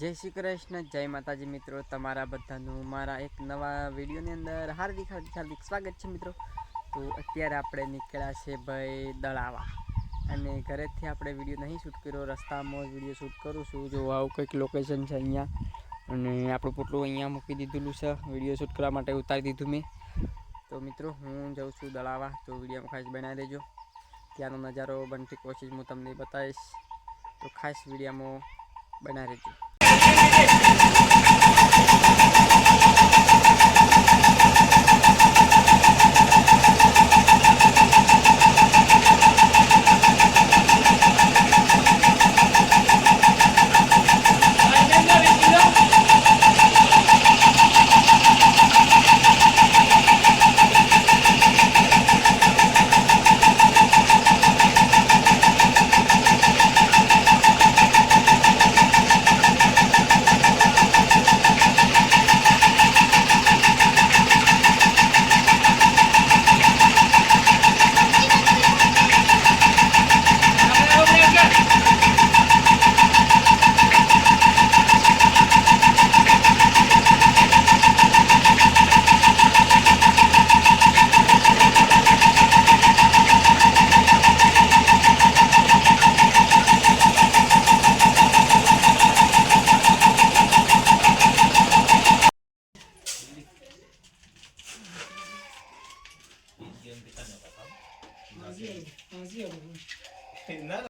જય શ્રી કૃષ્ણ, જય માતાજી મિત્રો. તમારા બધાનું મારા એક નવા વિડીયોની અંદર હાર્દિક હાર્દિક સ્વાગત છે મિત્રો. તો અત્યારે આપણે નીકળ્યા છે ભાઈ દળાવા. અને ઘરેથી આપણે વીડિયો નહીં શૂટ કર્યો, રસ્તામાં વીડિયો શૂટ કરું છું. જો આવું કંઈક લોકેશન છે અહીંયા. અને આપણું પોટલું અહીંયા મૂકી દીધેલું છે. વીડિયો શૂટ કરવા માટે ઉતારી દીધું મેં. તો મિત્રો, હું જાઉં છું દળાવા. તો વિડીયોમાં ખાસ બનાવી દેજો. ત્યાંનો નજારો બનતી કોશિશ હું તમને બતાવીશ. તો ખાસ વિડીયોમાં બનાવી રહેજો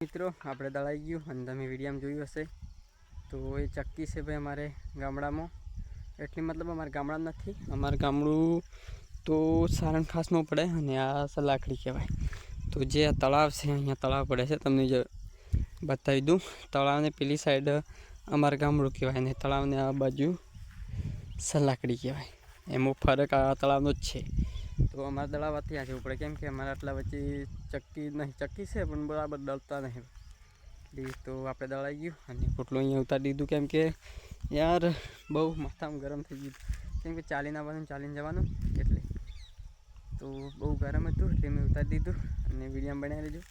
મિત્રો, આપણે દળાઈ ગયું અને તમે વિડીયામાં જોયું હશે. તો એ ચક્કી છે ભાઈ અમારે ગામડામાં. એટલી મતલબ અમારે ગામડા નથી. અમારું ગામડું તો સારણ ખાસમાં પડે અને આ સલાખડી કહેવાય. તો જે આ તળાવ છે, અહીંયા તળાવ પડે છે, તમને જ બતાવી દઉં. તળાવને પેલી સાઈડ અમારું ગામડું કહેવાય અને તળાવને આ બાજુ સલાકડી કહેવાય. એમાં ફરક આ તળાવનો જ છે. તો અમારે દળાવવા ત્યાં જવું પડે કેમ કે અમારા આટલા વચ્ચે ચક્કી નહીં, ચક્કી છે, પણ બરાબર દળતા નહીં એટલે તો આપણે દળાઈ ગયું અને પોટલું અહીંયા ઉતારી દીધું. કેમ કે યાર, બહુ માથામાં ગરમ થઈ ગયું. કેમ કે ચાલીને આવવાનું, ચાલીને જવાનું એટલે. તો બહુ ગરમ હતું એટલે મેં ઉતારી દીધું અને વીડિયો બનાવી લીધું.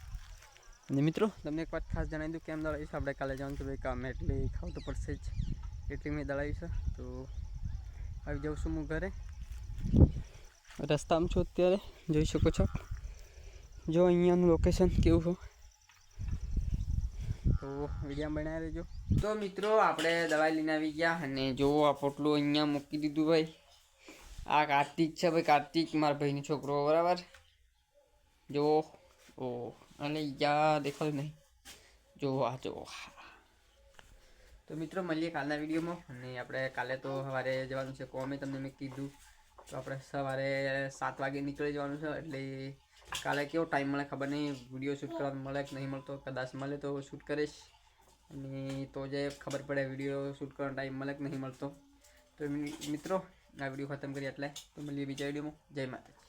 અને મિત્રો, તમને એક વાત ખાસ જણાવી દઉં, કેમ દળાવીશું? આપણે કાલે જવાનું છે ભાઈ કામ, એટલે ખાવું તો પડશે જ. એટલે મેં દળાવ્યું તો આવી જાઉં છું હું ઘરે. રસ્તામાં છું અત્યારે, જોઈ શકો છો. જો અહીંયાનું લોકેશન કેવું છે? તો વીડિયો બનાવી લેજો તો મિત્રો, આપણે દવાઈ લઈને આવી ગયા અને જો આ પોટલું અહીંયા મૂકી દીધું ભાઈ. આ કાર્તિક છે ભાઈ, કાર્તિક મારા ભાઈનો છોકરો, બરાબર? જો, ઓ, અને યા દેખાતું નહીં. જો, આ, જો તો મિત્રો, મળીએ કાલના વિડીયોમાં અને આપણે કાલે તો સવારે જવાનું છે, કોમે તમને મેં કીધું. તો આપણે સવારે સાત વાગે નીકળી જવાનું છે, એટલે કાલે કેવો ટાઈમ મળે ખબર નહીં. વીડિયો શૂટ કરવા મળે કે નહીં મળતો, કદાચ મળે તો શૂટ કરીશ. અને તો જે ખબર પડે વીડિયો શૂટ કરવાનો ટાઈમ મળે કે નહીં મળતો. તો મિત્રો, આ વીડિયો ખતમ કરીએ એટલે તો મળીએ બીજા વિડીયોમાં જય માતાજી.